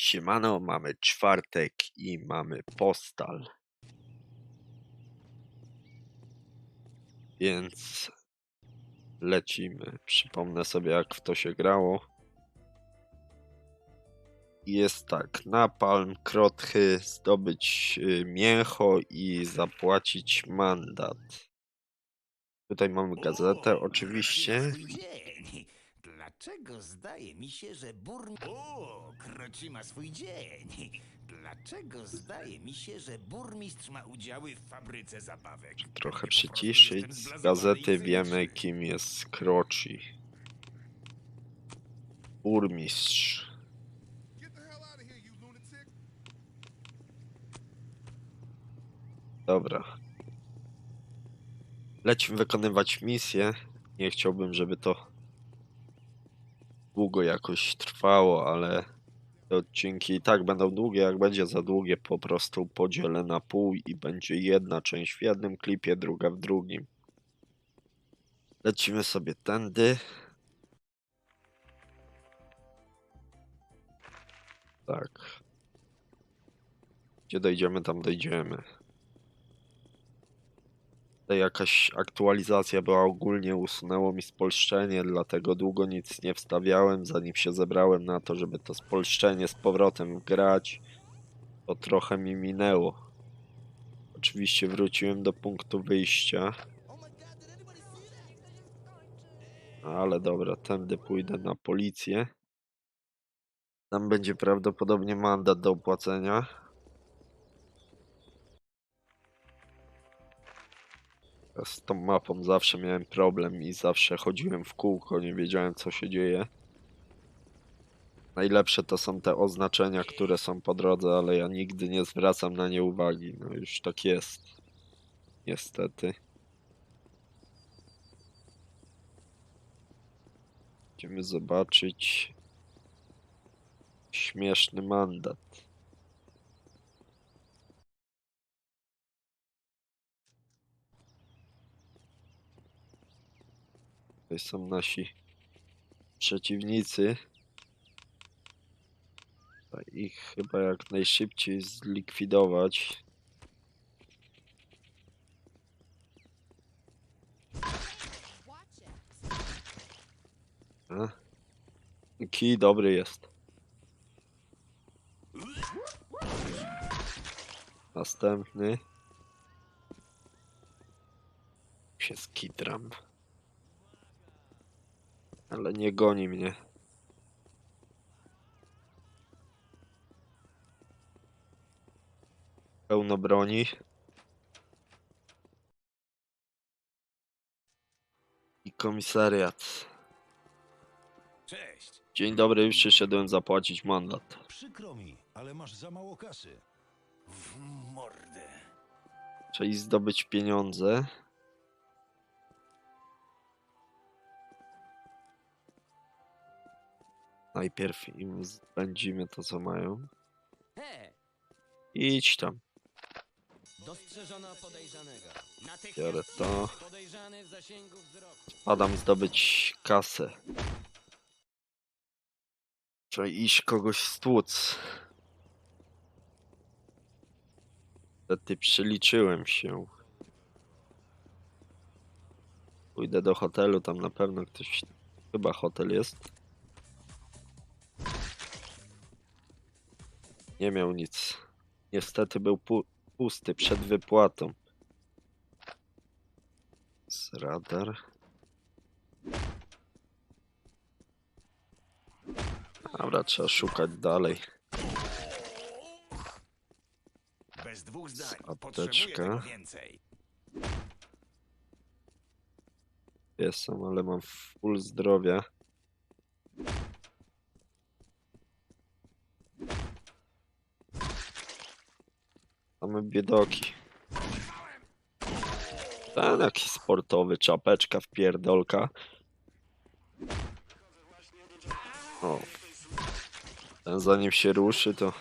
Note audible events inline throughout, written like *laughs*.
Siemano, mamy czwartek i mamy postal. Więc lecimy. Przypomnę sobie, jak w to się grało. Jest tak, napalm, krotchy, zdobyć y, mięcho i zapłacić mandat. Tutaj mamy gazetę, oczywiście. Dlaczego zdaje mi się, że burmistrz... O, kroci ma swój dzień. Dlaczego zdaje mi się, że burmistrz ma udziały w fabryce zabawek? Trochę przyciszyć. Z gazety wiemy, kim jest Kroci. Burmistrz. Dobra. Lecimy wykonywać misję. Nie chciałbym, żeby to długo jakoś trwało, ale te odcinki i tak będą długie. Jak będzie za długie, po prostu podzielę na pół i będzie jedna część w jednym klipie, druga w drugim. Lecimy sobie tędy. Tak. Gdzie dojdziemy, tam dojdziemy. Tutaj jakaś aktualizacja była ogólnie, usunęło mi spolszczenie, dlatego długo nic nie wstawiałem, zanim się zebrałem na to, żeby to spolszczenie z powrotem wgrać. To trochę mi minęło. Oczywiście wróciłem do punktu wyjścia. Ale dobra, tędy pójdę na policję. Tam będzie prawdopodobnie mandat do opłacenia. Z tą mapą zawsze miałem problem i zawsze chodziłem w kółko, nie wiedziałem co się dzieje. Najlepsze to są te oznaczenia, które są po drodze, ale ja nigdy nie zwracam na nie uwagi. No już tak jest. Niestety. Będziemy zobaczyć śmieszny mandat. Tutaj są nasi przeciwnicy. Trzeba ich chyba jak najszybciej zlikwidować. Kij dobry jest. Następny. Się skitram. Ale nie goni mnie. Pełno broni. I komisariat. Cześć. Dzień dobry, już przyszedłem zapłacić mandat. Przykro mi, ale masz za mało kasy. W mordę. Czyli zdobyć pieniądze. Najpierw im zbędzimy to, co mają. Idź tam. Dostrzeżono podejrzanego. Biorę to. Podejrzany w zasięgu wzroku. Padam zdobyć kasę. Trzeba iść kogoś stłuc. Niestety przeliczyłem się. Pójdę do hotelu, tam na pewno ktoś... Chyba hotel jest. Nie miał nic. Niestety był pu pusty przed wypłatą. Z radar. Dobra, trzeba szukać dalej. Bez dwóch zdań. Apteczka. Więcej. Jestem, ale mam full zdrowia. Mamy biedoki. Ten jakiś sportowy, czapeczka, wpierdolka. O. Ten zanim się ruszy, to...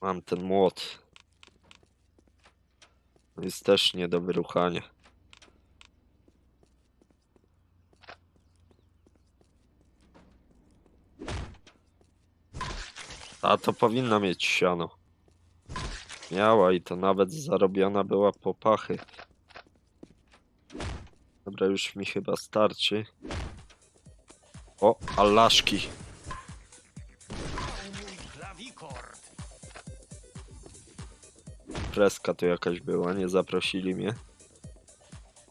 Mam ten młot. Jest też nie do wyruchania. A to powinna mieć siano. Miała i to nawet zarobiona była po pachy. Dobra, już mi chyba starczy. O, alaszki. Preska tu jakaś była, nie zaprosili mnie.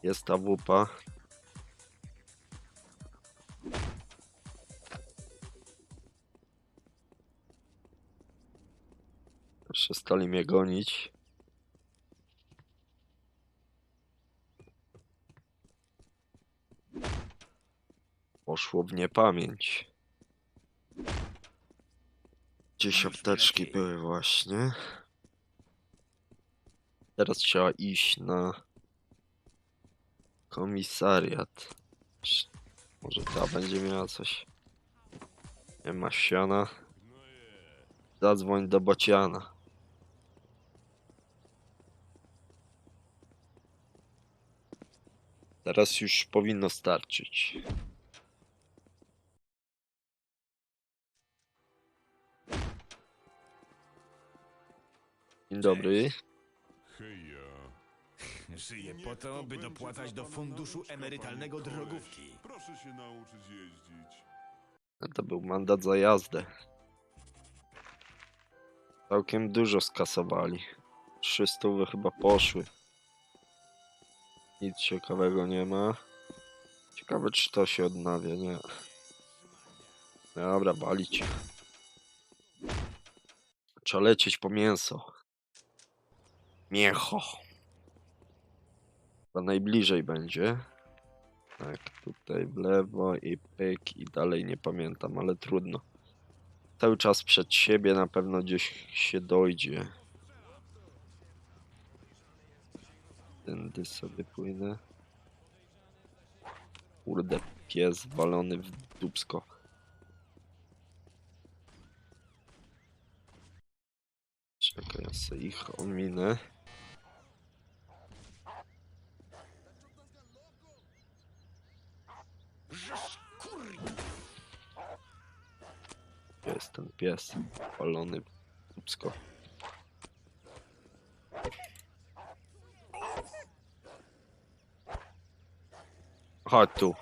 Jest ta wupa. Przestali mnie gonić. Poszło w niepamięć. Gdzieś apteczki były właśnie. Teraz trzeba iść na komisariat. Może ta będzie miała coś. Nie ma siana. Zadzwoń do Bociana. Teraz już powinno starczyć. Dzień dobry. Heja. Żyję po to, by dopłacać do funduszu emerytalnego drogówki. Proszę się nauczyć jeździć. No To był mandat za jazdę. Całkiem dużo skasowali. 300 chyba poszły. Nic ciekawego nie ma. Ciekawe czy to się odnawia, nie. Dobra, balić. Trzeba lecieć po mięso. Miecho. Chyba najbliżej będzie. Tak, tutaj w lewo i pyk i dalej nie pamiętam, ale trudno. Cały czas przed siebie na pewno gdzieś się dojdzie. Tędy sobie płynę. Kurde, pies walony w dubsko. Czekaj, ja sobie ich ominę. Jest ten pies walony w dubsko? Chodź tu.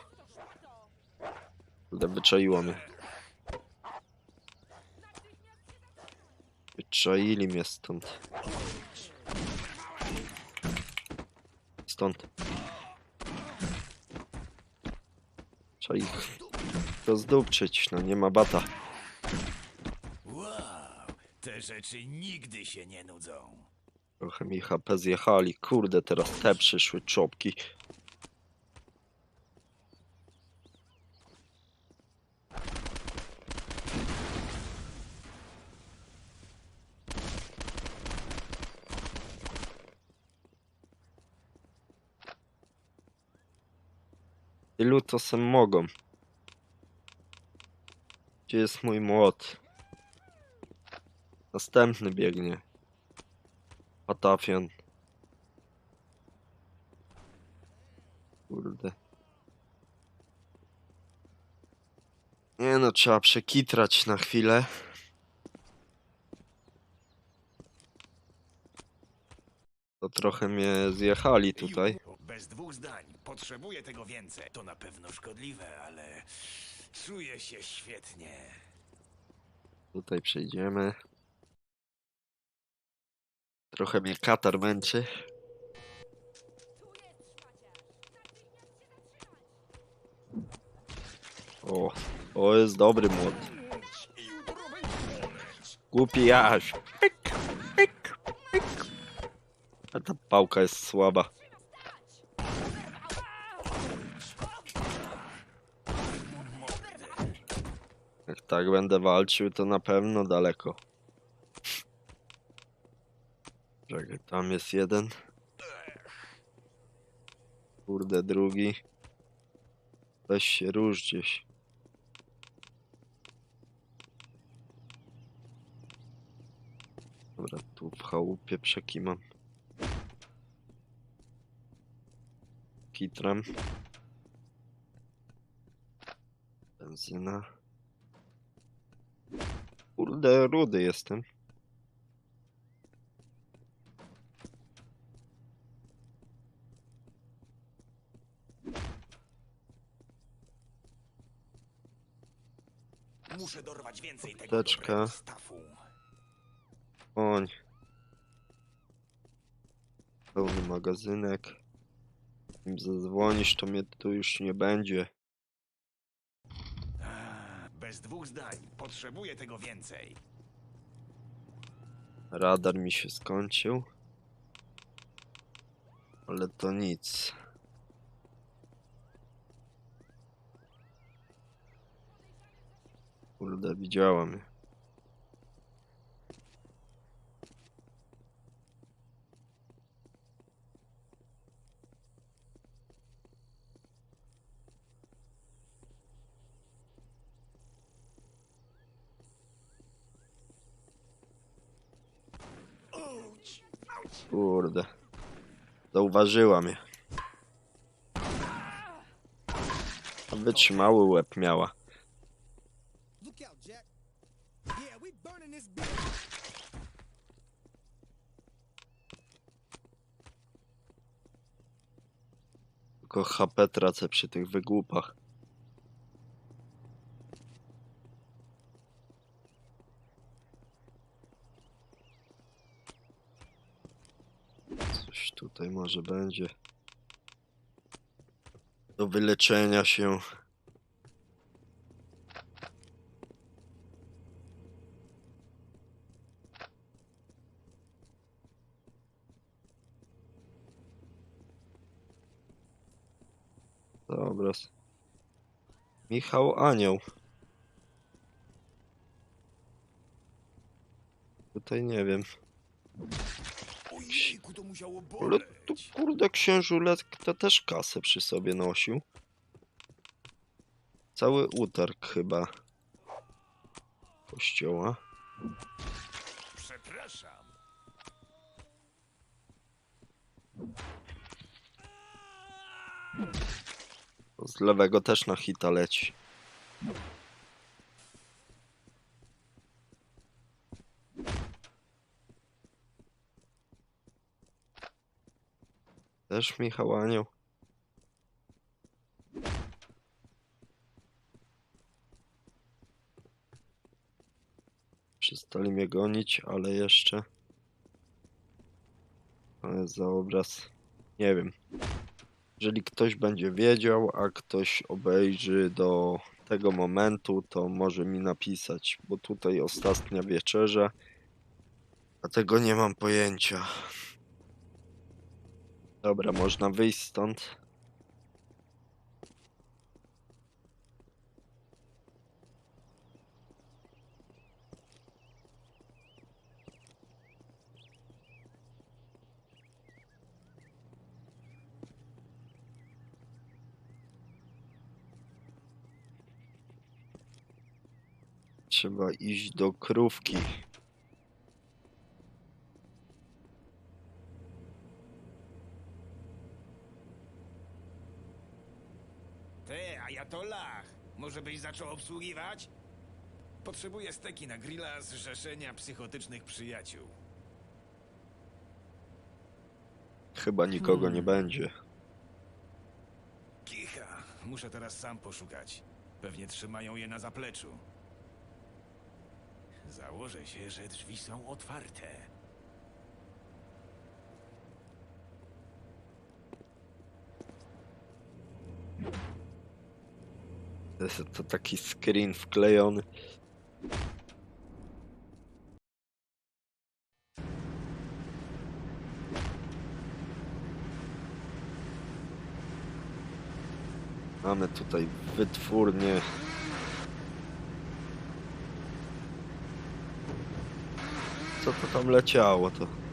Kurde, wyczaiło mnie. Wyczaili mnie stąd. Stąd. Trzeba ich rozdupczyć, no nie ma bata. Wow, te rzeczy nigdy się nie nudzą. Trochę mi HP zjechali. Kurde, teraz te przyszły czopki. Ilu sem mogą? Gdzie jest mój młot? Następny biegnie. Patafian. Kurde. Nie no, trzeba przekitrać na chwilę. To trochę mnie zjechali tutaj. Bez dwóch zdań. Potrzebuję tego więcej. To na pewno szkodliwe, ale czuję się świetnie. Tutaj przejdziemy. Trochę mnie katar męczy. O, o jest dobry młot. Głupi Jaś. Ta pałka jest słaba. Tak będę walczył, to na pewno daleko. Czekaj, tam jest jeden. Kurde, drugi. Weź się róż gdzieś. Dobra, tu w chałupie przekimam. Kitram. Benzyna. Kurde, rudy jestem. Muszę dorwać więcej tego Apteczka. dobrego stafu. Oń. Pełny magazynek. Im zadzwonisz, to mnie tu już nie będzie. Bez dwóch zdań. Potrzebuję tego więcej. Radar mi się skończył. Ale to nic. Kurde, widziałem. Kurde. Zauważyła mnie. A Wytrzymały łeb miała. Tylko HP tracę przy tych wygłupach. Coś tutaj może będzie. Do wyleczenia się. Dobra. Michał Anioł. Tutaj nie wiem. Musiało Ale tu kurde księżulek to też kasę przy sobie nosił. Cały utarg chyba. Kościoła. Przepraszam. Z lewego też na hita leci. Też Michał Anioł. Przestali mnie gonić, ale jeszcze. Ale za obraz. Nie wiem. Jeżeli ktoś będzie wiedział, a ktoś obejrzy do tego momentu, to może mi napisać, bo tutaj ostatnia wieczerza, a tego nie mam pojęcia. Dobra, można wyjść stąd. Trzeba iść do krówki. Może byś zaczął obsługiwać? Potrzebuję steki na grilla z Zrzeszenia Psychotycznych Przyjaciół. Chyba nikogo nie będzie. Kicha, muszę teraz sam poszukać. Pewnie trzymają je na zapleczu. Założę się, że drzwi są otwarte. Jest to taki screen wklejony. Mamy tutaj wytwórnię. Co to tam leciało to?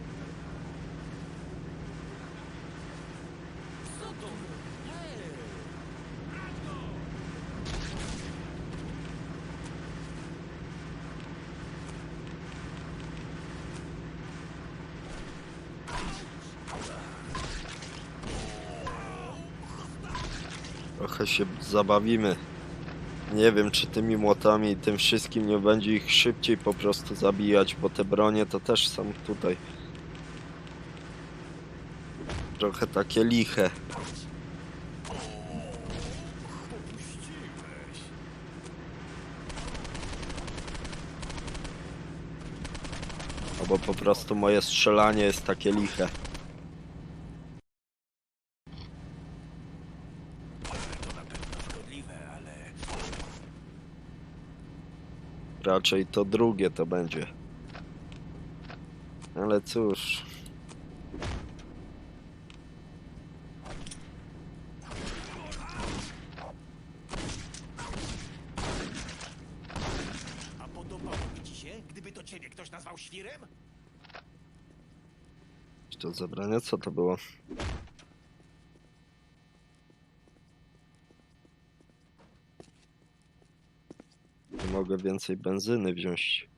Trochę się zabawimy. Nie wiem, czy tymi młotami i tym wszystkim nie będzie ich szybciej po prostu zabijać, bo te bronie to też są tutaj. Trochę takie liche. Albo po prostu moje strzelanie jest takie liche. To na pewno szkodliwe, ale... Raczej to drugie to będzie. Ale cóż. A podobało mi ci się, gdyby to ciebie ktoś nazwał świrem? Czy to zabranie? Co to było? Nie mogę więcej benzyny wziąć.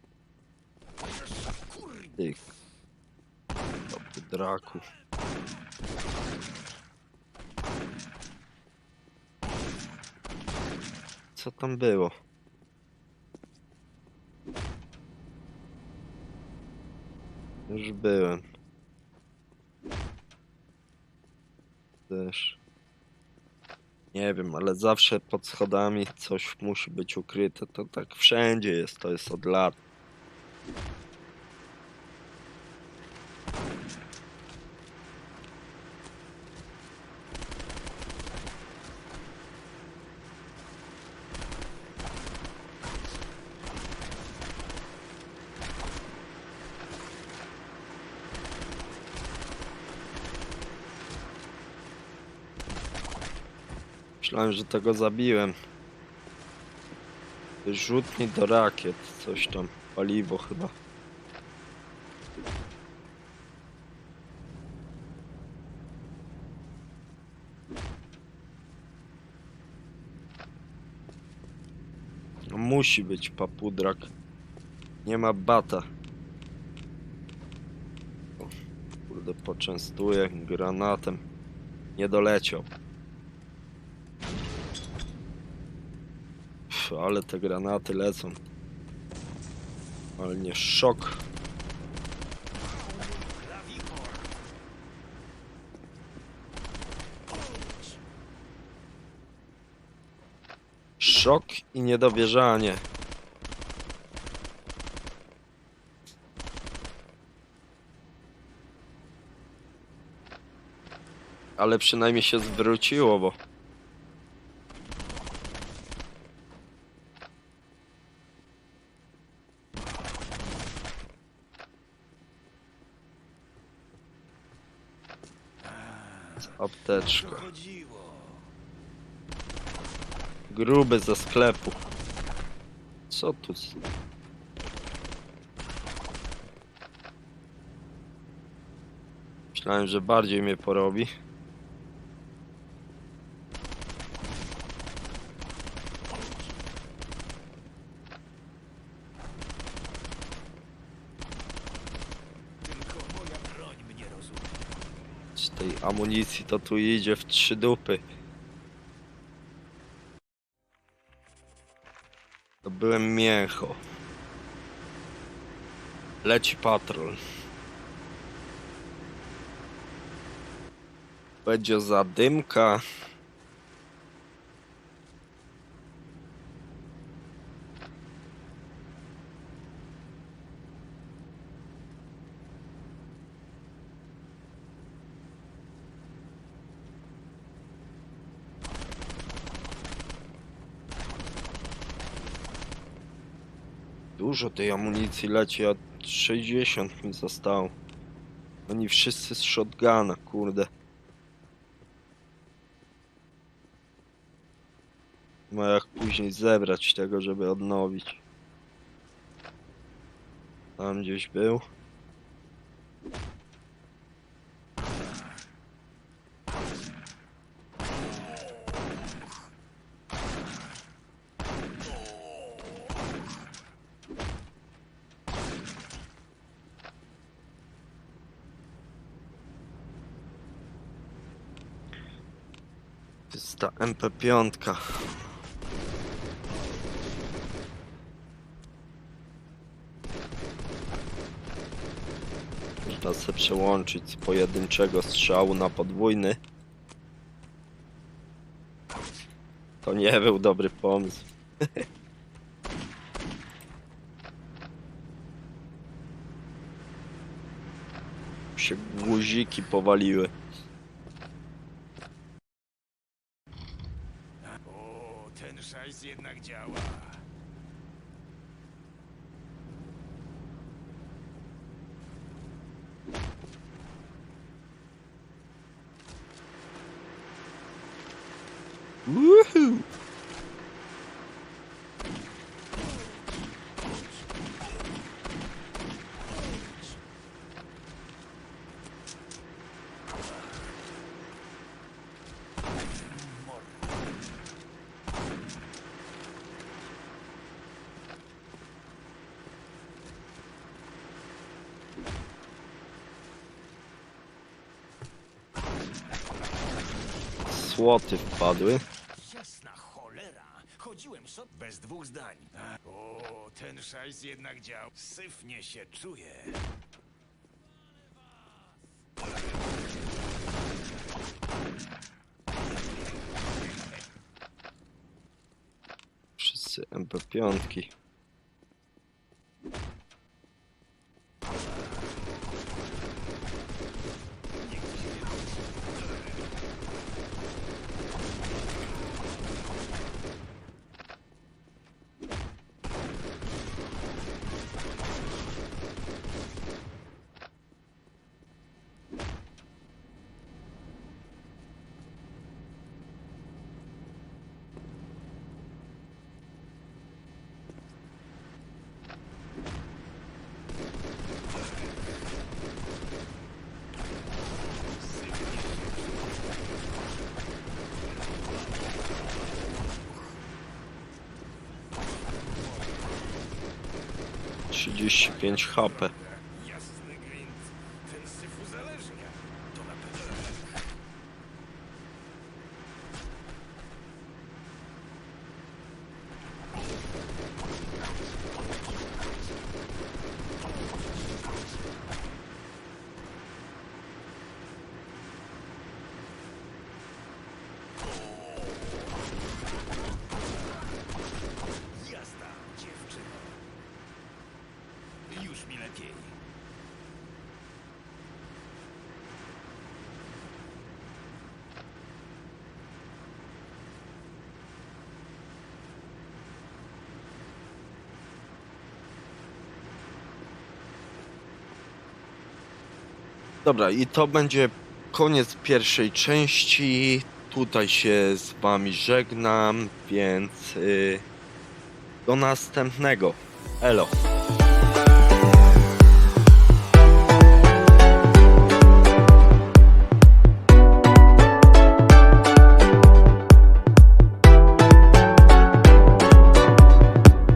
Ty. Dobry draku. Co tam było? Już byłem. Też. Nie wiem, ale zawsze pod schodami coś musi być ukryte. To tak wszędzie jest, to jest od lat. Myślałem, że tego zabiłem. Rzutnik do rakiet, coś tam. Paliwo chyba. No, musi być papudrak. Nie ma bata. O, kurde, poczęstuję granatem. Nie doleciał. Pff, ale te granaty lecą. Ale nie szok. Szok i niedowierzanie. Ale przynajmniej się zwróciło, bo apteczka. Gruby ze sklepu. Co tu? z- Myślałem, że bardziej mnie porobi. Tylko moja broń mnie rozumie. Z tej amunicji to tu idzie w trzy dupy. To byłem mięcho. Leci patrol. Będzie zadymka. Dużo tej amunicji leci, a 60 mi zostało. Oni wszyscy z shotguna, kurde. Ma jak później zebrać tego, żeby odnowić. Tam gdzieś był. To ta MP5. Można sobie przełączyć z pojedynczego strzału na podwójny. To nie był dobry pomysł. *laughs* się guziki powaliły. Woohoo! Słoty wpadły. Jasna cholera. Chodziłem sobie bez dwóch zdań. O, ten szajs jednak działa. Syfnie się czuje. Wszyscy MP5. Trzydzieści pięć HP. Jasny gwint. Ten syf uzależnia. To na pewno. Jazda, dziewczyno. Już lepiej. Dobra, i to będzie koniec pierwszej części. Tutaj się z wami żegnam, więc y, do następnego. Elo.